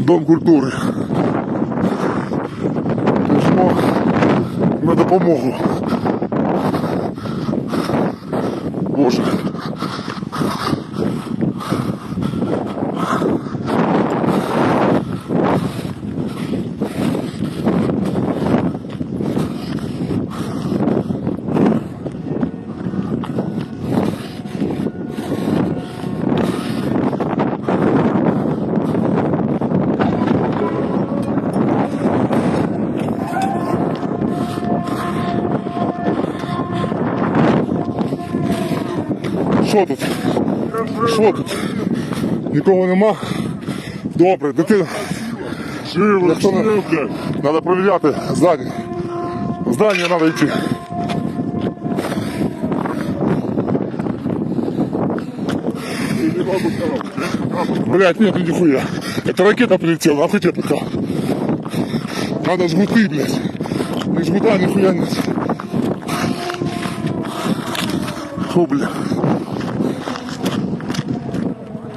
Дом культури. Пішло на допомогу. Боже. Що тут? Що тут? Нікого нема? Добре, дитина. Не... блядь. Треба перевіряти здання. Здання треба йти. Блять, нет, нихуя. Это ракета прилетела, нахуй тебе пока. Надо жгуты, блядь. Ни жгута, нихуя нет. Фу, бля.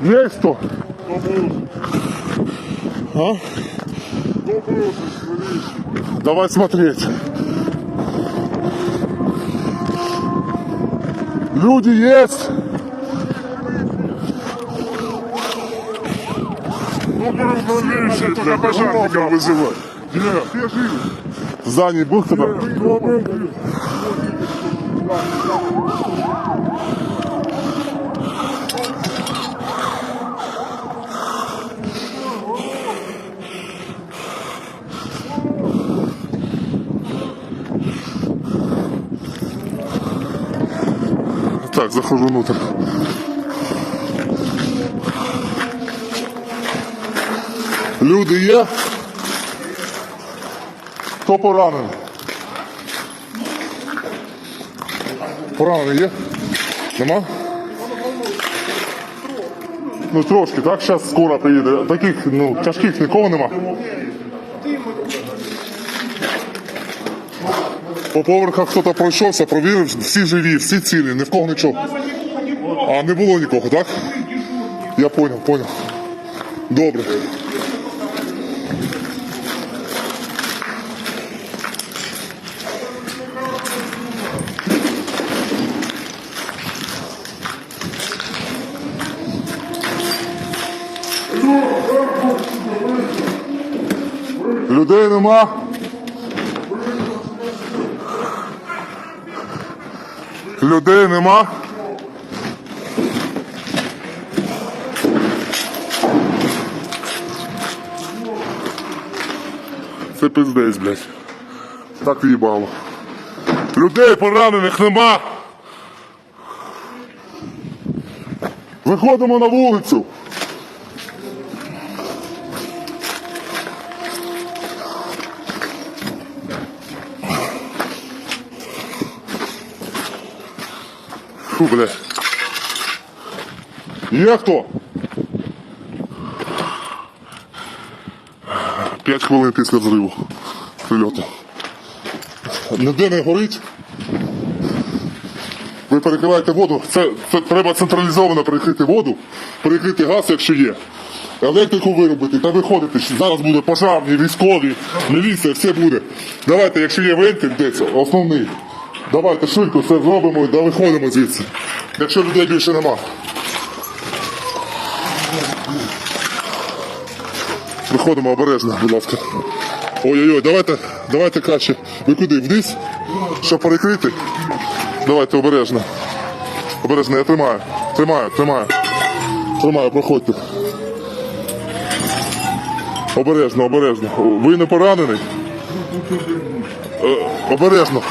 Есть кто? А? Давай смотреть. Люди есть. Только пожарников вызывай. Где? Здание был кто-то? Так, захожу внутрь. Люди є? Хто поранений? Поранений є? Нема? Ну трошки, так? Зараз скоро приїде. Таких, ну, тяжких нікого нема. По поверхах хтось пройшовся, провірив, всі живі, всі цілі, ні в кого нічого. А не було нікого, так? Я понял, понял. Добре. Людей нема. Людей нема. Це пиздець, блядь. Так в'їбало. Людей поранених нема. Виходимо на вулицю. Фу, бля. Є хто? П'ять хвилин після взриву. Прильоту. Ніде не горить. Ви перекриваєте воду. Це, це треба централізовано перекрити воду, перекрити газ, якщо є. Електрику виробити та виходити. Зараз буде пожарні, військові, міліція, все буде. Давайте, якщо є вентиль десь, основний. Давайте швидко все зробимо і да виходимо звідси. Якщо людей більше нема. Виходимо обережно, будь ласка. Ой-ой-ой, давайте, давайте краще. Ви куди? Вниз? Щоб перекрити? Давайте обережно. Обережно, я тримаю. Тримаю, тримаю. Тримаю, проходьте. Обережно, обережно. Ви не поранений? Е, Обережно.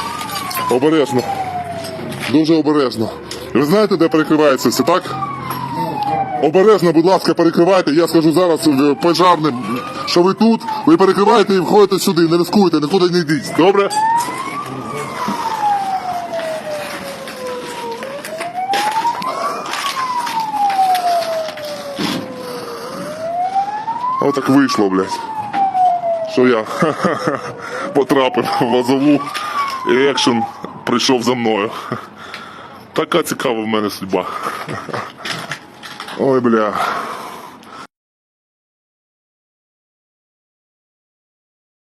Обережно. Дуже обережно. Ви знаєте, де перекривається все, так? Обережно, будь ласка, перекривайте. Я скажу зараз е, пожарним, що ви тут, ви перекриваєте і входите сюди, не рискуйте, нікуди не йдіть. Добре? Отак вийшло, блядь. Що я потрапив в лозову і екшен прийшов за мною. Така цікава в мене судьба. Ой, бля.